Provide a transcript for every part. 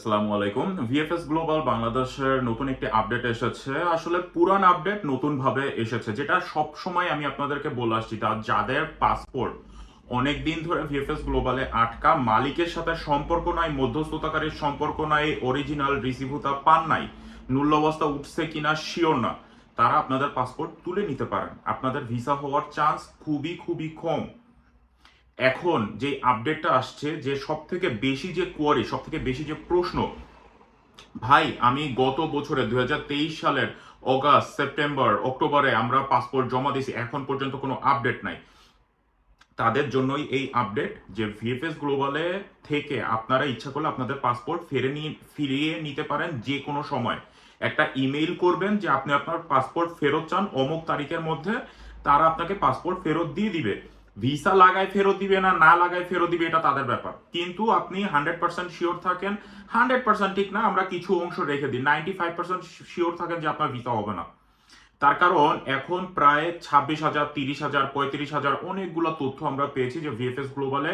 আসসালামু আলাইকুম। VFS global বাংলাদেশের নতুন একটি আপডেট এসেছে। আসলে পুরান আপডেট নতুন ভাবে এসেছে, যেটা সব সময় আমি আপনাদেরকে বলে আসছি তা যাদের পাসপোর্ট অনেক দিন ধরে ভিএফএস গ্লোবালে আটকা, মালিকের সাথে সম্পর্ক নাই, মধ্যস্থতাকারীর সম্পর্ক নাই অরিজিনাল রিসিভুতা পান নাই মূল্য অবস্থা উঠছে কিনা শিওর না, তারা আপনাদের পাসপোর্ট তুলে নিতে পারেন। আপনাদের ভিসা হওয়ার চান্স খুবই খুবই কম। এখন যে আপডেটটা আসছে, যে সব থেকে বেশি যে কোয়ারি সব থেকে বেশি যে প্রশ্ন, ভাই, আমি গত বছরে দু হাজার তেইশ সালের অগাস্ট, সেপ্টেম্বর, অক্টোবরে আমরা পাসপোর্ট জমা দিয়েছি, এখন পর্যন্ত কোনো আপডেট নাই। তাদের জন্যই এই আপডেট যে ভিএফএস গ্লোবালে থেকে আপনারা ইচ্ছা করলে আপনাদের পাসপোর্ট ফেরে নিয়ে ফিরিয়ে নিতে পারেন যে কোনো সময়। একটা ইমেইল করবেন যে আপনি আপনার পাসপোর্ট ফেরত চান, অমুক তারিখের মধ্যে তারা আপনাকে পাসপোর্ট ফেরত দিয়ে দিবে। ভিসা লাগায় ফেরত দিবে না না লাগায় ফেরত দিবে, এটা তাদের ব্যাপার। কিন্তু আপনি হান্ড্রেড পার্সেন্ট শিওর থাকেন হান্ড্রেড পার্সেন্ট ঠিক না, আমরা কিছু অংশ রেখে দিই। নাইনটি ফাইভ পার্সেন্ট শিওর থাকেন যে আপনার ভিসা হবে না। তার কারণ, এখন প্রায় ছাব্বিশ হাজার, তিরিশ হাজার, পঁয়ত্রিশ হাজার অনেকগুলো তথ্য আমরা পেয়েছি যে ভিএফএস গ্লোবালে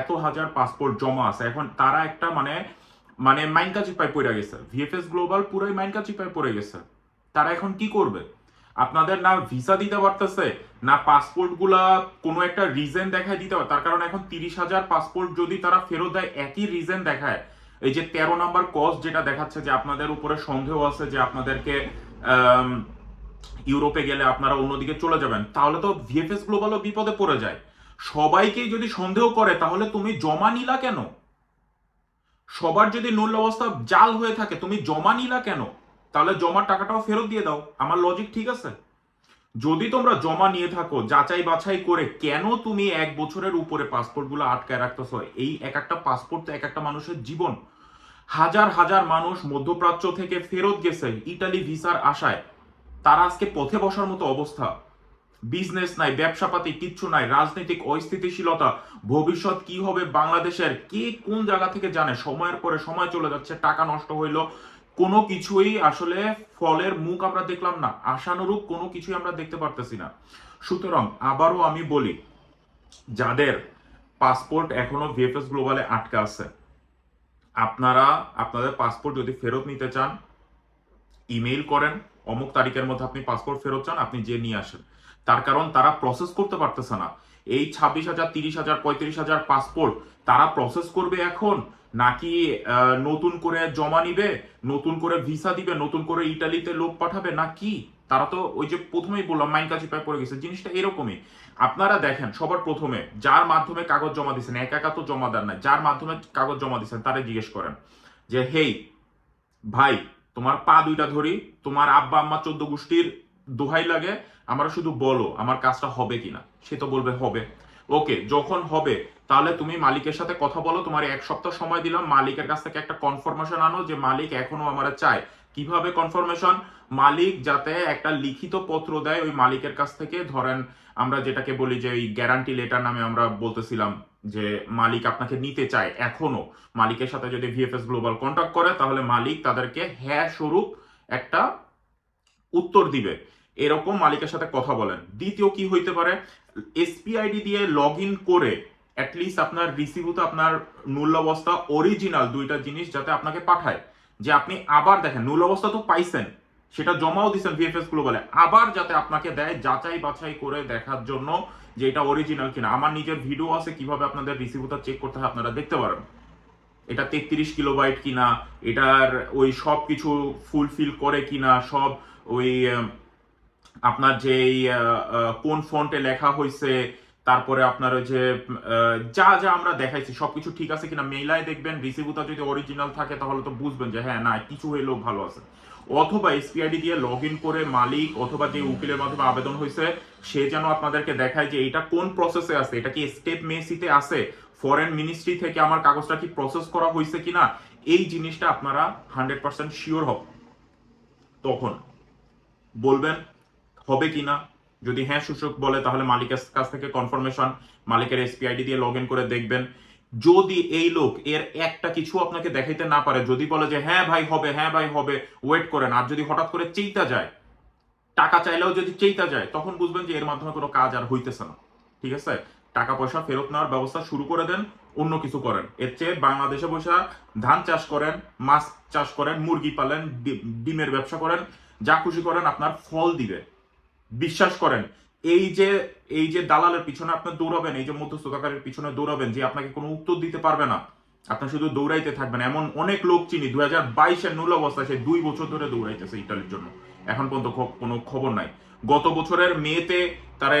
এত হাজার পাসপোর্ট জমা আছে। এখন তারা একটা মানে মানে মাইনকা চিপায় পড়ে গেছে। ভিএফএস গ্লোবাল পুরোই মাইনকা চিপায় পড়ে গেছে। তারা এখন কি করবে? আপনাদের না ভিসা দিতে পারতেছে, না পাসপোর্টগুলা কোনো একটা রিজন দেখায় দিতে তার কারণ এখন তিরিশ হাজার পাসপোর্ট যদি তারা ফেরত দেয়, একই রিজন দেখায়। এই যে তেরো নাম্বার কস্ট যেটা দেখাচ্ছে যে আপনাদের উপরে সন্দেহ আছে যে আপনাদেরকে ইউরোপে গেলে আপনারা অন্যদিকে চলে যাবেন, তাহলে তো ভিএফএস গ্লোবালও বিপদে পড়ে যায়। সবাইকেই যদি সন্দেহ করে, তাহলে তুমি জমা নিলা কেন? সবার যদি নূল্য অবস্থা জাল হয়ে থাকে, তুমি জমা নিলা কেন? তাহলে জমার টাকাটাও ফেরত দিয়ে দাও। আমার লজিক ঠিক আছে? যদি তোমরা জমা নিয়ে থাকো, যাচাই বাছাই করে কেন তুমি এক বছরের উপরে পাসপোর্টগুলো আটকায় রাখতেছ? এই এক একটা পাসপোর্ট তো এক একটা মানুষের জীবন। হাজার হাজার মানুষ মধ্যপ্রাচ্য থেকে ফেরত গেছে ইটালি ভিসার আশায়। তারা আজকে পথে বসার মতো অবস্থা। বিজনেস নাই, ব্যবসাপাতি, কিচ্ছু নাই, রাজনৈতিক অস্থিতিশীলতা। ভবিষ্যৎ কি হবে বাংলাদেশের কে কোন জায়গা থেকে জানে? সময়ের পরে সময় চলে যাচ্ছে, টাকা নষ্ট হইল। কোনো কিছুই আসলে ফলের মুখ আমরা দেখলাম না, আশানুরূপ কোনো কিছুই আমরা দেখতে পারতেছি না। সুতরাং আবারও আমি বলি, যাদের পাসপোর্ট এখনও ভিএফএস গ্লোবালে আটকে আছে, আপনারা, আপনাদের পাসপোর্ট যদি ফেরত নিতে চান, ইমেইল করেন অমুক তারিখের মধ্যে আপনি পাসপোর্ট ফেরত চান, আপনি যে নিয়ে আসেন। তার কারণ তারা প্রসেস করতে পারতেছে না। এই ছাব্বিশ হাজার, তিরিশ হাজার, পঁয়ত্রিশ হাজার পাসপোর্ট তারা প্রসেস করবে এখন? নাকি নতুন করে জমা নিবে, নতুন করে ভিসা দিবে, নতুন করে ইটালিতে লোক পাঠাবে? না কি? তারা তো ওই যে প্রথমেই বললাম, মাইন কাছে পায় পড়ে গেছে। জিনিসটা এরকমই। আপনারা দেখেন, সবার প্রথমে যার মাধ্যমে কাগজ জমা দিচ্ছেন একা একা তো জমা দেন না যার মাধ্যমে কাগজ জমা দিচ্ছেন তারা জিজ্ঞেস করেন যে, হেই, ভাই তোমার পা দুইটা ধরি, তোমার আব্বা, আম্মা চোদ্দ গোষ্ঠীর দোহাই লাগে, আমরা শুধু বলো আমার কাজটা হবে কিনা। সে তো বলবে, হবে। ওকে, যখন হবে, তাহলে তুমি মালিকের সাথে কথা বলো, তোমার এক সপ্তাহ সময় দিলাম, মালিকের কাছ থেকে একটা কনফার্মেশন আনো যে মালিক এখনও আমরা চায়। কীভাবে কনফার্মেশন মালিক যাতে একটা লিখিত পত্র দেয় ওই মালিকের কাছ থেকে। ধরেন আমরা যেটাকে বলি যে ওই গ্যারান্টি লেটার নামে আমরা বলতেছিলাম যে মালিক আপনাকে নিতে চায় এখনও। মালিকের সাথে যদি ভিএফএস গ্লোবাল কন্ট্যাক্ট করে, তাহলে মালিক তাদেরকে হ্যাঁ স্বরূপ একটা উত্তর দিবে। এরকম মালিকের সাথে কথা বলেন। দ্বিতীয় কি হইতে পারে? এসপিআইডি দিয়ে লগ ইন করে অ্যাটলিস্ট আপনার রিসিভুতে আপনার মূল্য অবস্থা অরিজিনাল দুইটা জিনিস যাতে আপনাকে পাঠায়। যে আপনি আবার দেখেন মূল্য অবস্থা তো পাইছেন। সেটা জমাও দিচ্ছেন ভিএফএস গ্লোবালে আবার যাতে আপনাকে দেয় যাচাই বাছাই করে দেখার জন্য যে এটা অরিজিনাল কিনা। আমার নিজের ভিডিও আছে কীভাবে আপনাদের রিসিভুটা চেক করতে হয় আপনারা দেখতে পারেন। এটা তেত্রিশ কিলো কিলোবাইট কিনা এটার ওই সব কিছু ফুলফিল করে কিনা সব ওই আপনার যে এই, আহ, আহ, কোন ফন্টে লেখা হয়েছে তারপরে আপনার ওই যে যা যা আমরা দেখাইছি, সবকিছু ঠিক আছে কিনা মেইলায় দেখবেন রিসিভুটা যদি অরিজিনাল থাকে, তাহলে তো বুঝবেন যে হ্যাঁ না, কিছু হইলেও ভালো আছে। অথবা এসপিআইডি দিয়ে লগ করে মালিক অথবা যে উকিলের মাধ্যমে আবেদন হয়েছে, সে যেন আপনাদেরকে দেখায় যে, এটা কোন প্রসেসে আছে, এটা কি স্টেপ মেসিতে আছে ফরেন মিনিস্ট্রি থেকে আমার কাগজটা কি প্রসেস করা হয়েছে কিনা, এই জিনিসটা আপনারা হান্ড্রেড পার্সেন্ট শিওর হব তখন বলবেন, হবে কিনা যদি হ্যাঁ সূচক বলে, তাহলে মালিকের কাছ থেকে কনফার্মেশন মালিকের এসপিআইডি দিয়ে লগ করে দেখবেন। যদি এই লোক এর একটা কিছু আপনাকে দেখাইতে না পারে, যদি বলে যে হ্যাঁ ভাই, হবে হ্যাঁ ভাই, হবে ওয়েট করেন। আর যদি হঠাৎ করে চেইতা যায়, টাকা চাইলেও যদি চেইতা যায়, তখন বুঝবেন যে এর মাধ্যমে কোনো কাজ আর হইতেছে না। ঠিক আছে? টাকা পয়সা ফেরত নেওয়ার ব্যবস্থা শুরু করে দেন, অন্য কিছু করেন। এর চেয়ে বাংলাদেশে বসে ধান চাষ করেন, মাছ চাষ করেন, মুরগি পালেন ডিমের ব্যবসা করেন, যা খুশি করেন, আপনার ফল দিবে। বিশ্বাস করেন। এই যে এই যে দালালের পিছনে আপনি দৌড়াবেন, এই যে মধ্যস্থতাকারের পিছনে দৌড়াবেন, যে আপনাকে কোনো উত্তর দিতে পারবে না, আপনি শুধু দৌড়াইতে থাকবেন। এমন অনেক লোক চিনি, দুই হাজার বাইশের নূল অবস্থায় সে দুই বছর ধরে দৌড়াইতেছে ইটালির জন্য। এখন পর্যন্ত কোনো খবর নাই। গত বছরের মেতে তারে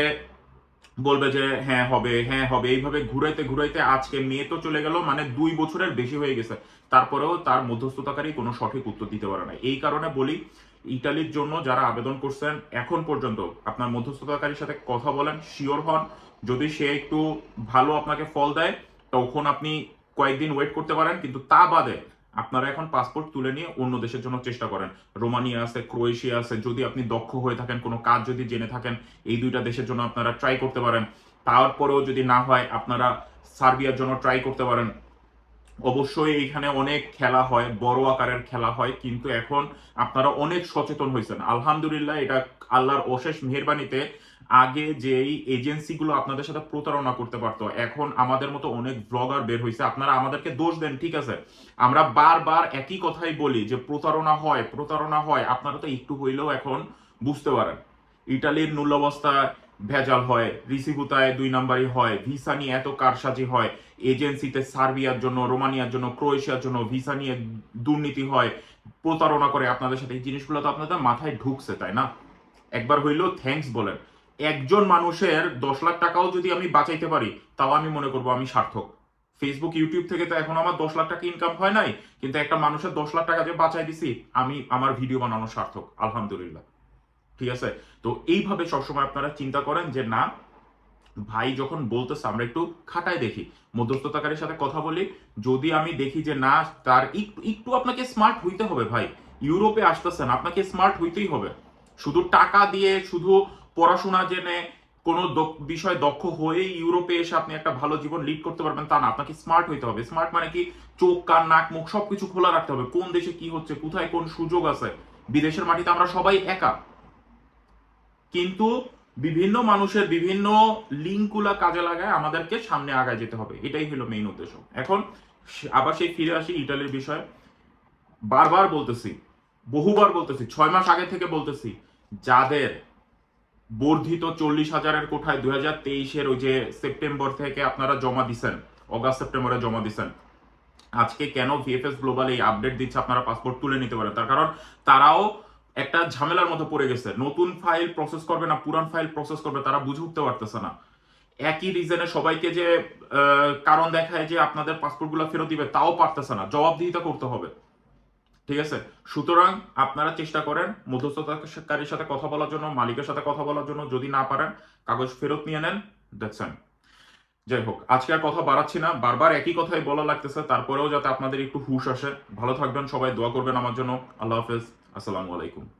বলবে যে হ্যাঁ হবে হ্যাঁ হবে। এইভাবে ঘুরাইতে ঘুরাইতে আজকে মেয়ে তো চলে গেল মানে দুই বছরের বেশি হয়ে গেছে। তারপরেও তার মধ্যস্থতাকারী কোনো সঠিক উত্তর দিতে পারে না এই কারণে বলি, ইটালির জন্য যারা আবেদন করছেন, এখন পর্যন্ত আপনার মধ্যস্থতাকারীর সাথে কথা বলেন, শিওর হন। যদি সে একটু ভালো আপনাকে ফল দেয়, তখন আপনি কয়েকদিন ওয়েট করতে পারেন, কিন্তু তা বাদে আপনারা এখন পাসপোর্ট তুলে নিয়ে অন্য দেশের জন্য চেষ্টা করেন। রোমানিয়া আছে, ক্রোয়েশিয়া আছে, যদি আপনি দক্ষ হয়ে থাকেন, কোনো কাজ যদি জেনে থাকেন, এই দুইটা দেশের জন্য আপনারা ট্রাই করতে পারেন। তারপরেও যদি না হয়, আপনারা সার্বিয়ার জন্য ট্রাই করতে পারেন। অবশ্যই এইখানে অনেক খেলা হয়, বড় আকারের খেলা হয়, কিন্তু এখন আপনারা অনেক সচেতন হয়েছেন। আলহামদুলিল্লাহ, এটা আল্লাহর অশেষ মেহরবানিতে আগে যেই এজেন্সিগুলো আপনাদের সাথে প্রতারণা করতে পারতো, এখন আমাদের মতো অনেক ব্লগার বের হয়েছে আপনারা আমাদেরকে দোষ দেন, ঠিক আছে? আমরা বারবার একই কথাই বলি যে প্রতারণা হয় প্রতারণা হয়, আপনারা তো একটু হইলেও এখন বুঝতে পারেন। ইটালির মূল্যাবস্থা ভেজাল হয় রিসিভুতায় দুই নাম্বারই হয়, ভিসা নিয়ে এত কারসাজি হয় এজেন্সিতে সার্বিয়ার জন্য, রোমানিয়ার জন্য, ক্রোয়েশিয়ার জন্য ভিসা নিয়ে দুর্নীতি হয়, প্রতারণা করে আপনাদের সাথে, এই জিনিসগুলো তো আপনাদের মাথায় ঢুকছে, তাই না? একবার হইলেও থ্যাঙ্কস বলেন। একজন মানুষের দশ লাখ টাকাও যদি আমি বাঁচাইতে পারি, তাও আমি মনে করব আমি সার্থক। ফেসবুক ইউটিউব থেকে তো এখন আমার দশ লাখ টাকা ইনকাম হয় নাই, কিন্তু একটা মানুষের দশ লাখ টাকা যে বাঁচাই দিছি, আমি আমার ভিডিও বানানো সার্থক, আলহামদুলিল্লাহ। ঠিক আছে? তো এইভাবে সবসময় আপনারা চিন্তা করেন যে, না, ভাই যখন বলতেছে, আমরা একটু খাটায় দেখি, মধ্যস্থতাকারীর সাথে কথা বলি, যদি আমি দেখি যে, না, তার একটু একটু আপনাকে স্মার্ট হইতে হবে ভাই। ইউরোপে আসতেছেন, আপনাকে স্মার্ট হইতেই হবে। শুধু টাকা দিয়ে, শুধু পড়াশোনা জেনে কোনো বিষয়ে দক্ষ হয়েই ইউরোপে এসে আপনি একটা ভালো জীবন লিড করতে পারবেন তা না। আপনাকে স্মার্ট হইতে হবে। স্মার্ট মানে কি? চোখ, কান, নাক, মুখ সবকিছু খোলা রাখতে হবে। কোন দেশে কি হচ্ছে, কোথায় কোন সুযোগ আছে? বিদেশের মাটিতে আমরা সবাই একা। কিন্তু বিভিন্ন মানুষের বিভিন্ন লিঙ্কগুলা কাজে লাগায় আমাদেরকে সামনে আগায় যেতে হবে। এটাই হলো মেইন উদ্দেশ্য। এখন আবার সেই ফিরে আসি ইটালির বিষয়ে। বারবার বলতেছি, বহুবার বলতেছি, ছয় মাস আগে থেকে বলতেছি, যাদের বর্ধিত চল্লিশ হাজারের কোঠায় দুই হাজার তেইশের ওই যে সেপ্টেম্বর থেকে আপনারা জমা দিছেন, অগাস্ট সেপ্টেম্বরে জমা দিছেন। আজকে কেন ভিএফএস গ্লোবাল এই আপডেট দিচ্ছে আপনারা পাসপোর্ট তুলে নিতে পারেন? তার কারণ তারাও একটা ঝামেলার মতো পড়ে গেছে। নতুন ফাইল প্রসেস করবে না, পুরান ফাইল প্রসেস করবে, তারা বুঝে উঠতে পারতেছে না। একই রিজনে সবাইকে যে কারণ দেখায় যে আপনাদের পাসপোর্টগুলো ফেরত দিবে, তাও পারতেছে না। জবাবদিহিতা করতে হবে। ঠিক আছে? সুতরাং আপনারা চেষ্টা করেন মধ্যস্থতাকারীর সাথে কথা বলার জন্য, মালিকের সাথে কথা বলার জন্য, যদি না পারেন, কাগজ ফেরত নিয়ে নেন দেখছেন যাই হোক, আজকে আর কথা বাড়াচ্ছি না। বারবার একই কথাই বলা লাগতেছে, তারপরেও যাতে আপনাদের একটু হুশ আসে। ভালো থাকবেন সবাই, দোয়া করবেন আমার জন্য। আল্লাহ হাফেজ। আসসালামু আলাইকুম।